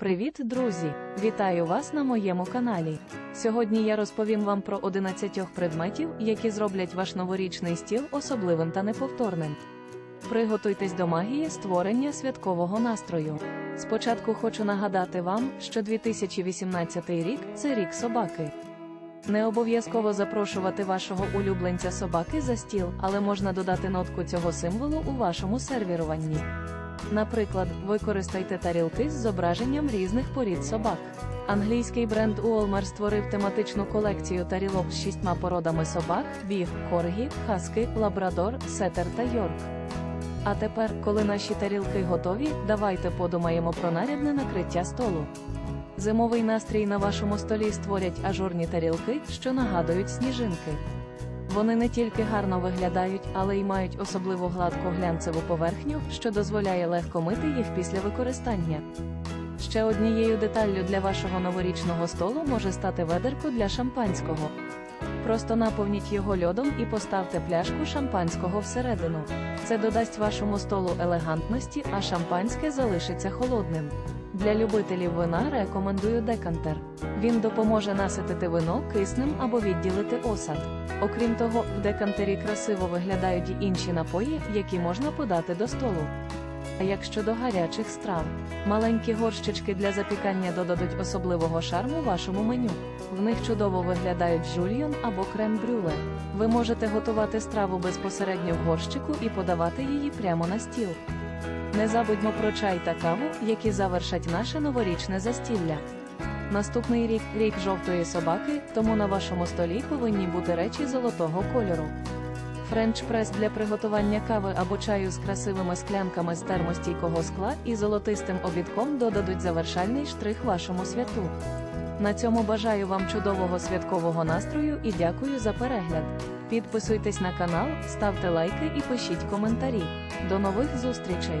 Привіт, друзі! Вітаю вас на моєму каналі. Сьогодні я розповім вам про 11 предметів, які зроблять ваш новорічний стіл особливим та неповторним. Приготуйтесь до магії створення святкового настрою. Спочатку хочу нагадати вам, що 2018 рік це рік собаки. Не обов'язково запрошувати вашого улюбленця собаки за стіл, але можна додати нотку цього символу у вашому сервіруванні. Наприклад, використайте тарілки з зображенням різних порід собак. Англійський бренд Уолмар створив тематичну колекцію тарілок з шістьма породами собак: біг, коргі, хаски, лабрадор, сетер та йорк. А тепер, коли наші тарілки готові, давайте подумаємо про нарядне накриття столу. Зимовий настрій на вашому столі створять ажурні тарілки, що нагадують сніжинки. Вони не тільки гарно виглядають, але й мають особливо гладку глянцеву поверхню, що дозволяє легко мити їх після використання. Ще однією деталлю для вашого новорічного столу може стати ведерко для шампанського. Просто наповніть його льодом і поставте пляшку шампанського всередину. Це додасть вашому столу елегантності, а шампанське залишиться холодним. Для любителів вина рекомендую декантер. Він допоможе наситити вино киснем або відділити осад. Окрім того, в декантері красиво виглядають і інші напої, які можна подати до столу. А як щодо гарячих страв, маленькі горщички для запікання додадуть особливого шарму вашому меню. В них чудово виглядають жульйон або крем-брюле. Ви можете готувати страву безпосередньо в горщику і подавати її прямо на стіл. Не забудьмо про чай та каву, які завершать наше новорічне застілля. Наступний рік рік жовтої собаки, тому на вашому столі повинні бути речі золотого кольору. Френч прес для приготування кави або чаю з красивими склянками з термостійкого скла і золотистим обідком додадуть завершальний штрих вашому святу. На цьому бажаю вам чудового святкового настрою і дякую за перегляд. Підписуйтесь на канал, ставте лайки і пишіть коментарі. До нових зустрічей!